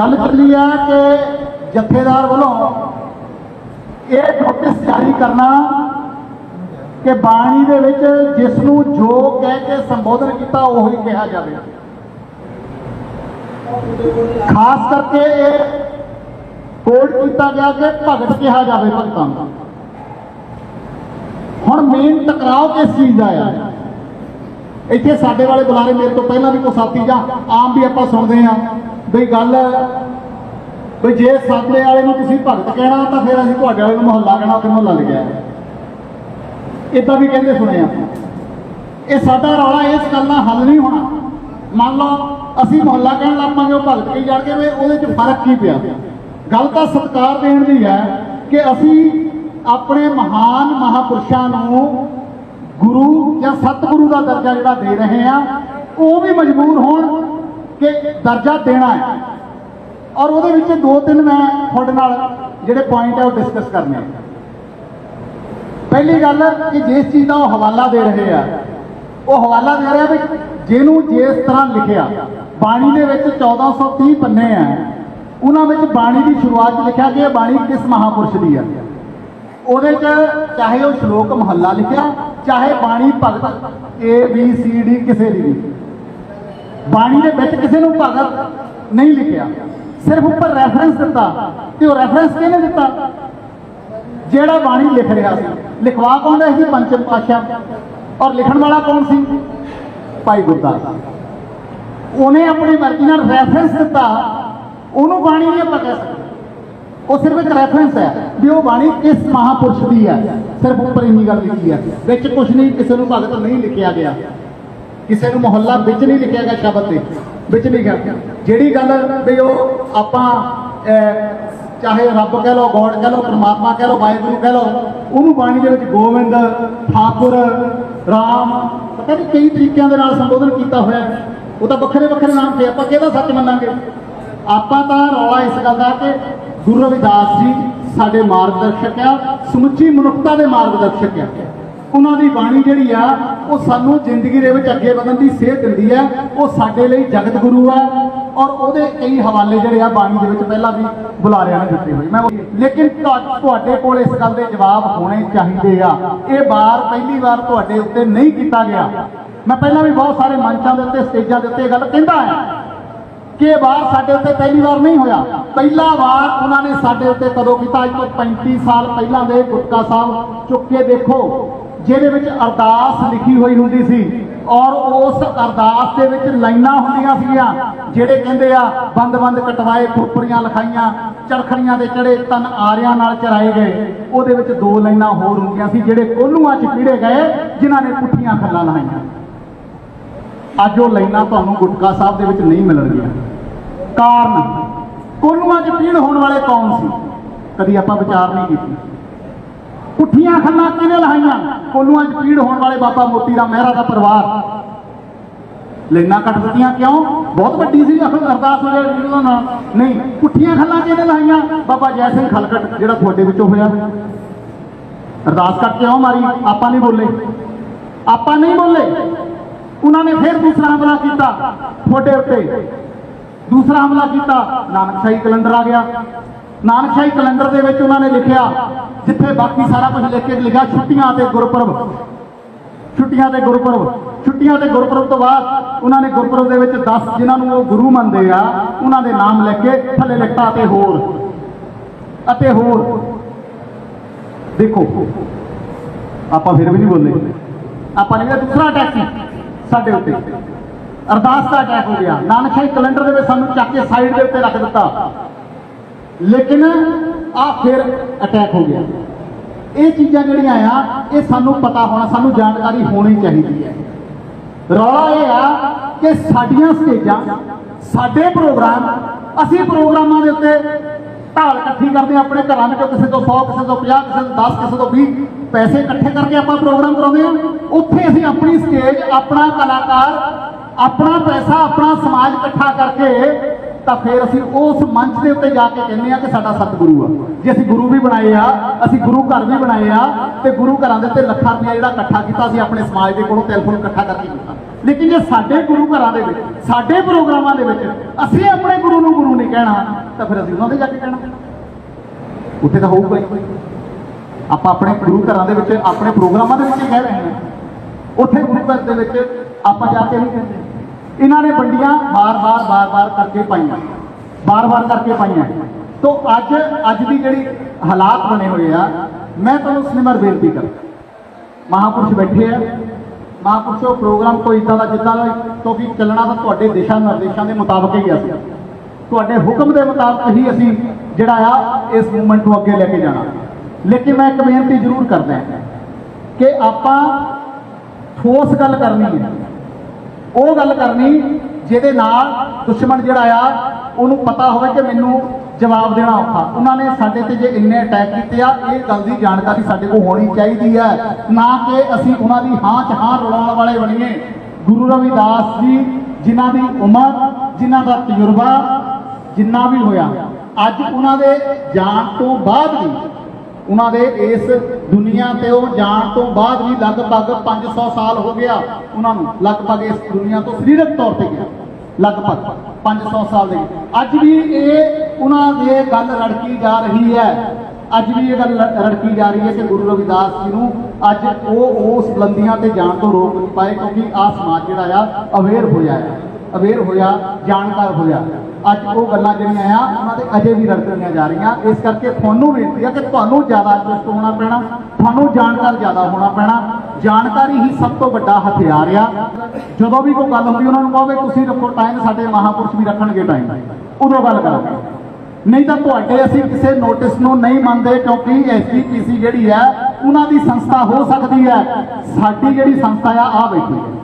ਗੱਲ ਚੱਲੀ ਹੈ ਕਿ ਜਥੇਦਾਰ ਵੱਲੋਂ ਇਹ ਨੋਟਿਸ ਜਾਰੀ ਕਰਨਾ ਕਿ ਬਾਣੀ ਦੇ ਵਿੱਚ ਜਿਸ ਨੂੰ ਜੋ ਕਹਿ ਕੇ ਸੰਬੋਧਨ ਕੀਤਾ, ਉਹੀ ਕਿਹਾ ਜਾਵੇ। ਖਾਸ ਕਰਕੇ ਇਹ ਕੋਡ ਕੀਤਾ ਗਿਆ ਕਿ ਭਗਤ ਕਿਹਾ ਜਾਵੇ ਭਗਤਾਂ ਨੂੰ। ਹੁਣ ਮੇਨ ਟਕਰਾਓ ਕਿਸ ਚੀਜ਼ ਦਾ ਆ? ਇੱਥੇ ਸਾਡੇ ਵਾਲੇ ਬੁਲਾਰੇ ਮੇਰੇ ਤੋਂ ਪਹਿਲਾਂ ਵੀ ਕੋ ਸਾਥੀ ਜਾਂ ਆਮ ਵੀ ਆਪਾਂ ਸੁਣਦੇ ਆ ਬਈ ਗੱਲ ਬਈ ਜੇ ਸਾਡੇ ਵਾਲੇ ਨੂੰ ਤੁਸੀਂ ਭਗਤ ਕਹਿਣਾ, ਤਾਂ ਫਿਰ ਅਸੀਂ ਤੁਹਾਡੇ ਵਾਲੇ ਨੂੰ ਮੁਹੱਲਾ ਕਹਿਣਾ ਤੇ ਮੁਹੱਲਾ ਲਿਖਿਆ ਇਦਾਂ ਵੀ ਕਹਿੰਦੇ ਸੁਣਿਆ ਇਹ ਸਾਡਾ ਰੌਲਾ ਇਸ ਗੱਲ ਨਾਲ ਹੱਲ ਨਹੀਂ ਹੋਣਾ। ਮੰਨ ਲਓ, ਅਸੀਂ ਮੁਹੱਲਾ ਕਹਿਣ ਲੱਗ ਪਾਂਗੇ, ਉਹ ਭਗਤ ਕਹੀ ਜਾਣਗੇ ਵੀ ਉਹਦੇ 'ਚ ਫ਼ਰਕ ਕੀ ਪਿਆ। ਗੱਲ ਤਾਂ ਸਤਿਕਾਰ ਦੇਣ ਦੀ ਹੈ ਕਿ ਅਸੀਂ ਆਪਣੇ ਮਹਾਨ ਮਹਾਪੁਰਸ਼ਾਂ ਨੂੰ ਗੁਰੂ ਜਾਂ ਸਤਿਗੁਰੂ ਦਾ ਦਰਜਾ ਜਿਹੜਾ ਦੇ ਰਹੇ ਆ ਉਹ ਵੀ ਮਜਬੂਰ ਹੋਣ ਕਿ ਦਰਜਾ ਦੇਣਾ ਹੈ। ਔਰ ਉਹਦੇ ਵਿੱਚ ਦੋ ਤਿੰਨ ਮੈਂ ਤੁਹਾਡੇ ਨਾਲ ਜਿਹੜੇ ਪੁਆਇੰਟ ਹੈ ਉਹ ਡਿਸਕਸ ਕਰਨੇ ਆ। ਪਹਿਲੀ ਗੱਲ ਕਿ ਜਿਸ ਚੀਜ਼ ਦਾ ਉਹ ਹਵਾਲਾ ਦੇ ਰਹੇ ਆ, ਉਹ ਹਵਾਲਾ ਦੇ ਰਿਹਾ ਵੀ ਜਿਹਨੂੰ ਜਿਸ ਤਰ੍ਹਾਂ ਲਿਖਿਆ, ਬਾਣੀ ਦੇ ਵਿੱਚ 1430 ਪੰਨੇ ਆ, ਉਹਨਾਂ ਵਿੱਚ ਬਾਣੀ ਦੀ ਸ਼ੁਰੂਆਤ ਲਿਖਿਆ ਕਿ ਇਹ ਬਾਣੀ ਕਿਸ ਮਹਾਪੁਰਸ਼ ਦੀ ਹੈ ਉਹਦੇ 'ਚ ਚਾਹੇ ਉਹ ਸ਼ਲੋਕ ਮਹੱਲਾ ਲਿਖਿਆ, ਚਾਹੇ ਬਾਣੀ ਭਗਤ A, B, C, D ਕਿਸੇ ਦੀ ਵੀ। ਬਾਣੀ ਦੇ ਵਿੱਚ ਕਿਸੇ ਨੂੰ ਭਗਤ ਨਹੀਂ ਲਿਖਿਆ। ਸਿਰਫ ਉੱਪਰ ਰੈਫਰੈਂਸ ਦਿੱਤਾ ਤੇ ਉਹ ਰੈਫਰੈਂਸ ਕਿਹਨੇ ਦਿੱਤਾ? ਜਿਹੜਾ ਬਾਣੀ ਲਿਖ ਰਿਹਾ ਸੀ। ਲਿਖਵਾ ਕੌਣ ਰਿਹਾ ਸੀ? ਪੰਚਮ ਪਾਤਸ਼ਾਹ। ਔਰ ਲਿਖਣ ਵਾਲਾ ਕੌਣ ਸੀ? ਭਾਈ ਗੁਰਦਾਸ। ਉਹਨੇ ਆਪਣੀ ਮਰਜ਼ੀ ਨਾਲ ਰੈਫਰੈਂਸ ਦਿੱਤਾ। ਉਹਨੂੰ ਬਾਣੀ ਨਹੀਂ ਆਪਾਂ ਕਹਿ ਸਕਦੇ। ਉਹ ਸਿਰਫ ਇੱਕ ਰੈਫਰੈਂਸ ਹੈ ਵੀ ਉਹ ਬਾਣੀ ਕਿਸ ਮਹਾਪੁਰਸ਼ ਦੀ ਹੈ। ਸਿਰਫ ਉੱਪਰ ਇੰਨੀ ਗੱਲ ਲਿਖੀ ਹੈ। ਵਿੱਚ ਕੁਝ ਨਹੀਂ, ਕਿਸੇ ਨੂੰ ਭਗਤ ਨਹੀਂ ਲਿਖਿਆ ਗਿਆ। ਕਿਸੇ ਨੂੰ ਮੁਹੱਲਾ ਵਿੱਚ ਨਹੀਂ ਲਿਖਿਆ ਗਿਆ ਸ਼ਬਦ ਦੇ ਵਿੱਚ ਨਹੀਂ ਗਿਆ। ਜਿਹੜੀ ਗੱਲ ਵੀ ਉਹ ਆਪਾਂ ਚਾਹੇ ਰੱਬ ਕਹਿ ਲਓ, ਗੋਡ ਕਹਿ ਲਓ, ਪਰਮਾਤਮਾ ਕਹਿ ਲਓ, ਵਾਹਿਗੁਰੂ ਕਹਿ ਲਓ, ਉਹਨੂੰ ਬਾਣੀ ਦੇ ਵਿੱਚ ਗੋਬਿੰਦ, ਠਾਕੁਰ, ਰਾਮ, ਪਤਾ ਨਹੀਂ ਕਈ ਤਰੀਕਿਆਂ ਦੇ ਨਾਲ ਸੰਬੋਧਨ ਕੀਤਾ ਹੋਇਆ। ਉਹ ਤਾਂ ਵੱਖਰੇ ਵੱਖਰੇ ਨਾਮ ਤੇ ਆਪਾਂ ਕਿਹਦਾ ਸੱਚ ਮੰਨਾਂਗੇ? ਆਪਾਂ ਤਾਂ ਰੌਲਾ ਇਸ ਗੱਲ ਦਾ ਕਿ ਗੁਰੂ ਰਵਿਦਾਸ ਜੀ ਸਾਡੇ ਮਾਰਗਦਰਸ਼ਕ ਆ, ਸਮੁੱਚੀ ਮਨੁੱਖਤਾ ਦੇ ਮਾਰਗਦਰਸ਼ਕ ਆ। ਉਹਨਾਂ ਦੀ ਬਾਣੀ ਜਿਹੜੀ ਆ, ਉਹ ਸਾਨੂੰ ਜ਼ਿੰਦਗੀ ਦੇ ਵਿੱਚ ਅੱਗੇ ਵਧਣ ਦੀ ਸੇਧ ਦਿੰਦੀ ਹੈ ਉਹ ਸਾਡੇ ਲਈ ਜਗਤ ਗੁਰੂ ਆ ਔਰ ਉਹਦੇ ਕਈ ਹਵਾਲੇ ਜਿਹੜੇ ਆ ਬਾਣੀ ਦੇ ਵਿੱਚ ਪਹਿਲਾਂ ਵੀ ਬੁਲਾਰਿਆਂ ਨੇ ਦਿੱਤੇ ਹੋਏ। ਮੈਂ ਲੇਕਿਨ ਤੁਹਾਡੇ ਕੋਲ ਇਸ ਗੱਲ ਦੇ ਜਵਾਬ ਹੋਣੇ ਚਾਹੀਦੇ ਆ। ਇਹ ਵਾਰ ਪਹਿਲੀ ਵਾਰ ਤੁਹਾਡੇ ਉੱਤੇ ਨਹੀਂ ਕੀਤਾ ਗਿਆ। ਮੈਂ ਪਹਿਲਾਂ ਵੀ ਬਹੁਤ ਸਾਰੇ ਮੰਚਾਂ ਦੇ ਉੱਤੇ, ਸਟੇਜਾਂ ਦੇ ਉੱਤੇ ਗੱਲ ਕਹਿੰਦਾ ਆ ਕਿ ਇਹ ਵਾਰ ਸਾਡੇ ਉੱਤੇ ਪਹਿਲੀ ਵਾਰ ਨਹੀਂ ਹੋਇਆ। ਪਹਿਲਾ ਵਾਰ ਉਹਨਾਂ ਨੇ ਸਾਡੇ ਉੱਤੇ ਕਦੋਂ ਕੀਤਾ? ਅੱਜ ਤੋਂ 35 ਸਾਲ ਪਹਿਲਾਂ ਦੇ ਗੁਟਕਾ ਸਾਹਿਬ ਚੁੱਕ ਕੇ ਦੇਖੋ। ਜਿਹਦੇ ਵਿੱਚ ਅਰਦਾਸ ਲਿਖੀ ਹੋਈ ਹੁੰਦੀ ਸੀ ਔਰ ਉਸ ਅਰਦਾਸ ਦੇ ਵਿੱਚ ਲਾਈਨਾਂ ਹੁੰਦੀਆਂ ਸੀਗੀਆਂ, ਜਿਹੜੇ ਕਹਿੰਦੇ ਆ ਬੰਦ-ਬੰਦ ਕਟਵਾਏ ਖੋਪੜੀਆਂ ਲਿਖਾਈਆਂ, ਚਰਖੜੀਆਂ ਦੇ ਚੜੇ ਤਨ ਆਰਿਆਂ ਨਾਲ ਚਰਾਏ ਗਏ। ਉਹਦੇ ਵਿੱਚ ਦੋ ਲਾਈਨਾਂ ਹੋਰ ਹੁੰਦੀਆਂ ਸੀ, ਜਿਹੜੇ ਕੋਲੂਆਂ 'ਚ ਪੀੜੇ ਗਏ, ਜਿਨ੍ਹਾਂ ਨੇ ਪੁੱਠੀਆਂ ਖੱਲਾਂ ਲਾਈਆਂ ਅੱਜ ਉਹ ਲਾਈਨਾਂ ਤੁਹਾਨੂੰ ਗੁਟਕਾ ਸਾਹਿਬ ਦੇ ਵਿੱਚ ਨਹੀਂ ਮਿਲਣਗੀਆਂ। ਕਾਰਨ, ਕੋਲੂਆਂ 'ਚ ਪੀੜ ਹੋਣ ਵਾਲੇ ਕੌਣ ਸੀ? ਕਦੀ ਆਪਾਂ ਵਿਚਾਰ ਨਹੀਂ ਕੀਤੀ। ਪੁੱਠੀਆਂ ਖੰਨਾ ਕਿਹਨੇ ਲਹਾਈਆਂ ਕੋਲੂਆਂ 'ਚ ਪੀੜ ਹੋਣ ਵਾਲੇ ਬਾਬਾ ਮੋਤੀ ਰਾਮ ਮਹਿਰਾ ਦਾ ਪਰਿਵਾਰ ਲਾਈਨਾਂ ਕੱਟ ਦਿੱਤੀਆਂ ਕਿਉਂ ਬਹੁਤ ਵੱਡੀ ਸੀ ਅਖਰ ਅਰਦਾਸ ਹੋ ਜਾਏ ਜਿਹਦਾ ਨਾਮ ਨਹੀਂ ਪੁੱਠੀਆਂ ਖੰਨਾ ਕਿਹਨੇ ਲਹਾਈਆਂ ਬਾਬਾ ਜੈ ਸਿੰਘ ਖਲਕਟ ਜਿਹੜਾ ਤੁਹਾਡੇ ਵਿੱਚੋਂ ਹੋਇਆ ਅਰਦਾਸ ਕੱਟ ਕਿਉਂ ਮਾਰੀ ਆਪਾਂ ਨਹੀਂ ਬੋਲੇ ਆਪਾਂ ਨਹੀਂ ਬੋਲੇ ਉਹਨਾਂ ਨੇ ਫਿਰ ਦੂਸਰਾ ਹਮਲਾ ਕੀਤਾ ਤੁਹਾਡੇ ਉੱਤੇ ਦੂਸਰਾ ਹਮਲਾ ਕੀਤਾ ਨਾਨਕਸ਼ਾਹੀ ਕੈਲੰਡਰ ਆ ਗਿਆ ਨਾਨਕਸ਼ਾਹੀ ਕੈਲੰਡਰ ਦੇ ਵਿੱਚ ਉਹਨਾਂ ਨੇ ਲਿਖਿਆ, ਜਿੱਥੇ ਬਾਕੀ ਸਾਰਾ ਕੁਝ ਲਿਖ ਕੇ ਲਿਖਿਆ, ਛੁੱਟੀਆਂ ਤੇ ਗੁਰਪੁਰਬ। ਛੁੱਟੀਆਂ ਤੇ ਗੁਰਪੁਰਬ। ਛੁੱਟੀਆਂ ਤੇ ਗੁਰਪੁਰਬ ਤੋਂ ਬਾਅਦ ਉਹਨਾਂ ਨੇ ਗੁਰਪੁਰਬ ਦੇ ਵਿੱਚ 10 ਜਿਨ੍ਹਾਂ ਨੂੰ ਉਹ ਗੁਰੂ ਮੰਨਦੇ ਆ, ਉਹਨਾਂ ਦੇ ਨਾਮ ਲਿਖ ਕੇ ਥੱਲੇ ਲਿਖਤਾ ਅਤੇ ਹੋਰ। ਅਤੇ ਹੋਰ। ਦੇਖੋ, ਆਪਾਂ ਫਿਰ ਵੀ ਨਹੀਂ ਬੋਲੇ ਆਪਾਂ ਨੇ ਦੂਸਰਾ ਅਟੈਕ ਸੀ ਸਾਡੇ ਉੱਤੇ। ਅਰਦਾਸ ਦਾ ਅਟੈਕ ਹੋ ਗਿਆ। ਨਾਨਕ ਸ਼ਾਹੀ ਕੈਲੰਡਰ ਦੇ ਵਿੱਚ ਸਾਨੂੰ ਚੱਕ ਕੇ ਸਾਈਡ ਦੇ ਉੱਤੇ ਰੱਖ ਦਿੱਤਾ। ਲੇਕਿਨ ਆ ਫਿਰ ਅਟੈਕ ਹੋ ਗਿਆ। ਇਹ ਚੀਜ਼ਾਂ ਜਿਹੜੀਆਂ ਆ, ਇਹ ਸਾਨੂੰ ਪਤਾ ਹੋਣਾ, ਸਾਨੂੰ ਜਾਣਕਾਰੀ ਹੋਣੀ ਚਾਹੀਦੀ ਹੈ। ਰੌਲਾ ਇਹ ਆ ਕਿ ਸਾਡੀਆਂ ਸਟੇਜਾਂ ਸਾਡੇ ਪ੍ਰੋਗਰਾਮ ਅਸੀਂ ਪ੍ਰੋਗਰਾਮਾਂ ਦੇ ਉੱਤੇ ਢਾਲ ਇਕੱਠੀ ਕਰਦੇ ਹਾਂ, ਆਪਣੇ ਘਰਾਂ ਵਿੱਚੋਂ ਕਿਸੇ ਤੋਂ 100 ਕਿਸੇ ਤੋਂ 50 ਕਿਸੇ ਤੋਂ 10 ਕਿਸੇ ਤੋਂ 20 ਪੈਸੇ ਇਕੱਠੇ ਕਰਕੇ ਆਪਾਂ ਪ੍ਰੋਗਰਾਮ ਕਰਾਉਂਦੇ ਹਾਂ। ਉੱਥੇ ਅਸੀਂ ਆਪਣੀ ਸਟੇਜ ਆਪਣਾ ਕਲਾਕਾਰ, ਆਪਣਾ ਪੈਸਾ, ਆਪਣਾ ਸਮਾਜ ਇਕੱਠਾ ਕਰਕੇ ਤਾਂ ਫਿਰ ਅਸੀਂ ਉਸ ਮੰਚ ਦੇ ਉੱਤੇ ਜਾ ਕੇ ਕਹਿੰਦੇ ਆ ਕਿ ਸਾਡਾ ਸਤਿਗੁਰੂ ਆ। ਜੇ ਅਸੀਂ ਗੁਰੂ ਵੀ ਬਣਾਏ ਆ, ਅਸੀਂ ਗੁਰੂ ਘਰ ਵੀ ਬਣਾਏ ਆ, ਤੇ ਗੁਰੂ ਘਰਾਂ ਦੇ ਉੱਤੇ ਲੱਖਾਂ ਰੁਪਇਆ ਜਿਹੜਾ ਇਕੱਠਾ ਕੀਤਾ ਸੀ ਆਪਣੇ ਸਮਾਜ ਦੇ ਕੋਲੋਂ ਟੈਲੀਫੋਨ ਇਕੱਠਾ ਕਰਕੇ ਕੀਤਾ ਲੇਕਿਨ ਜੇ ਸਾਡੇ ਗੁਰੂ ਘਰਾਂ ਦੇ ਵਿੱਚ, ਸਾਡੇ ਪ੍ਰੋਗਰਾਮਾਂ ਦੇ ਵਿੱਚ ਅਸੀਂ ਆਪਣੇ ਗੁਰੂ ਨੂੰ ਗੁਰੂ ਨਹੀਂ ਕਹਿਣਾ, ਤਾਂ ਫਿਰ ਅਸੀਂ ਉਹਨਾਂ ਦੇ ਜਾ ਕੇ ਕਹਿਣਾ। ਉੱਥੇ ਤਾਂ ਹੋਊਗਾ ਹੀ। ਆਪਾਂ ਆਪਣੇ ਗੁਰੂ ਘਰਾਂ ਦੇ ਵਿੱਚ, ਆਪਣੇ ਪ੍ਰੋਗਰਾਮਾਂ ਦੇ ਵਿੱਚ ਕਹਿ ਰਹੇ ਹਾਂ। ਉੱਥੇ ਗੁਰੂ ਘਰ ਦੇ ਵਿੱਚ ਆਪਾਂ ਜਾ ਕੇ ਨਹੀਂ ਕਹਿੰਦੇ ਇਹਨਾਂ ਨੇ ਵੰਡੀਆਂ ਬਾਰ-ਬਾਰ ਬਾਰ-ਬਾਰ ਕਰਕੇ ਪਾਈਆਂ। ਬਾਰ-ਬਾਰ ਕਰਕੇ ਪਾਈਆਂ। ਤੋਂ ਅੱਜ ਅੱਜ ਦੀ ਜਿਹੜੀ ਹਾਲਾਤ ਬਣੇ ਹੋਏ ਆ, ਮੈਂ ਤੁਹਾਨੂੰ ਸਿਨੇਮਰ ਬੇਨਤੀ ਕਰਦਾ। ਮਹਾਪੁਰਸ਼ ਬੈਠੇ ਆ। ਮਹਾਪੁਰਸ਼ੋ ਪ੍ਰੋਗਰਾਮ ਕੋਈ ਇਦਾਂ ਦਾ, ਜਿੱਦਾਂ ਦਾ ਕਿਉਂਕਿ ਚੱਲਣਾ ਤਾਂ ਤੁਹਾਡੇ ਦਿਸ਼ਾ ਨਿਰਦੇਸ਼ਾਂ ਦੇ ਮੁਤਾਬਕ ਹੀ ਆ ਅਸੀਂ। ਤੁਹਾਡੇ ਹੁਕਮ ਦੇ ਮੁਤਾਬਕ ਹੀ ਅਸੀਂ ਜਿਹੜਾ ਆ, ਇਸ ਮੂਵਮੈਂਟ ਨੂੰ ਅੱਗੇ ਲੈ ਕੇ ਜਾਣਾ। ਲੇਕਿਨ ਮੈਂ ਇੱਕ ਬੇਨਤੀ ਜ਼ਰੂਰ ਕਰਦਾ ਕਿ ਆਪਾਂ ਠੋਸ ਗੱਲ ਕਰਨੀ ਹੈ। ਉਹ ਗੱਲ ਕਰਨੀ ਜਿਹਦੇ ਨਾਲ ਦੁਸ਼ਮਣ ਜਿਹੜਾ ਆ, ਉਹਨੂੰ ਪਤਾ ਹੋਵੇ ਕਿ ਮੈਨੂੰ ਜਵਾਬ ਦੇਣਾ ਔਖਾ। ਉਹਨਾਂ ਨੇ ਸਾਡੇ ਤੇ ਜੇ ਇੰਨੇ ਅਟੈਕ ਕੀਤੇ ਆ, ਇਹ ਗੱਲ ਦੀ ਜਾਣਕਾਰੀ ਸਾਡੇ ਕੋਲ ਹੋਣੀ ਚਾਹੀਦੀ ਹੈ। ਨਾ ਕਿ ਅਸੀਂ ਉਹਨਾਂ ਦੀ ਹਾਂ ਚ ਹਾਂ ਰਲਾਉਣ ਵਾਲੇ ਬਣੀਏ। ਗੁਰੂ ਰਵਿਦਾਸ ਜੀ, ਜਿਨ੍ਹਾਂ ਦੀ ਉਮਰ, ਜਿਨ੍ਹਾਂ ਦਾ ਤਜਰਬਾ, ਜਿੰਨਾ ਵੀ ਹੋਇਆ, ਅੱਜ ਉਹਨਾਂ ਦੇ ਜਾਣ ਤੋਂ ਬਾਅਦ ਵੀ ਉਹਨਾਂ ਦੇ ਇਸ ਦੁਨੀਆ ਤੇ ਉਹ ਜਾਣ ਤੋਂ ਬਾਅਦ ਵੀ ਲਗਭਗ 500 ਸਾਲ ਹੋ ਗਿਆ ਉਹਨਾਂ ਨੂੰ, ਲਗਭਗ ਇਸ ਦੁਨੀਆ ਤੋਂ ਸਰੀਰਕ ਤੌਰ ਤੇ ਗਿਆ। ਲਗਭਗ 500 ਸਾਲ ਦੇ। ਅੱਜ ਵੀ ਇਹ ਉਹਨਾਂ ਦੇ ਗੱਲ ਰੜਕੀ ਜਾ ਰਹੀ ਹੈ। ਅੱਜ ਵੀ ਇਹ ਗੱਲ ਰੜਕੀ ਜਾ ਰਹੀ ਹੈ ਕਿ ਗੁਰੂ ਰਵਿਦਾਸ ਜੀ ਨੂੰ ਅੱਜ ਉਹ ਉਸ ਬਲੰਦੀਆਂ ਤੇ ਜਾਣ ਤੋਂ ਰੋਕ ਨਹੀਂ ਪਾਏ ਕਿਉਂਕਿ ਆਹ ਸਮਾਜ ਜਿਹੜਾ ਆ ਅਵੇਅਰ ਹੋਇਆ ਹੈ। ਅਵੇਅਰ ਹੋਇਆ, ਜਾਣਕਾਰ ਹੋਇਆ। ਅੱਜ ਉਹ ਗੱਲਾਂ ਜਿਹੜੀਆਂ ਆ, ਉਹਨਾਂ ਦੇ ਅਜੇ ਵੀ ਰੜਕਣੀਆਂ ਜਾ ਰਹੀਆਂ। ਇਸ ਕਰਕੇ ਤੁਹਾਨੂੰ ਬੇਨਤੀ ਆ ਕਿ ਤੁਹਾਨੂੰ ਜ਼ਿਆਦਾ ਚੁਸਤ ਹੋਣਾ ਪੈਣਾ, ਤੁਹਾਨੂੰ ਜਾਣਕਾਰ ਜ਼ਿਆਦਾ ਹੋਣਾ ਪੈਣਾ। ਜਾਣਕਾਰੀ ਹੀ ਸਭ ਤੋਂ ਵੱਡਾ ਹਥਿਆਰ ਆ। ਜਦੋਂ ਵੀ ਕੋਈ ਗੱਲ ਹੁੰਦੀ, ਉਹਨਾਂ ਨੂੰ ਕਹੋ ਵੀ ਤੁਸੀਂ ਰੱਖੋ ਟਾਈਮ ਸਾਡੇ ਮਹਾਪੁਰਸ਼ ਵੀ ਰੱਖਣਗੇ ਟਾਈਮ ਉਦੋਂ ਗੱਲ ਕਰੋ। ਨਹੀਂ ਤਾਂ ਤੁਹਾਡੇ ਅਸੀਂ ਕਿਸੇ ਨੋਟਿਸ ਨੂੰ ਨਹੀਂ ਮੰਨਦੇ, ਕਿਉਂਕਿ ਐਸਜੀਪੀਸੀ ਜਿਹੜੀ ਹੈ ਉਹਨਾਂ ਦੀ ਸੰਸਥਾ ਹੋ ਸਕਦੀ ਹੈ ਸਾਡੀ ਜਿਹੜੀ ਸੰਸਥਾ ਆ ਆ ਬੈਠੀ ਹੈ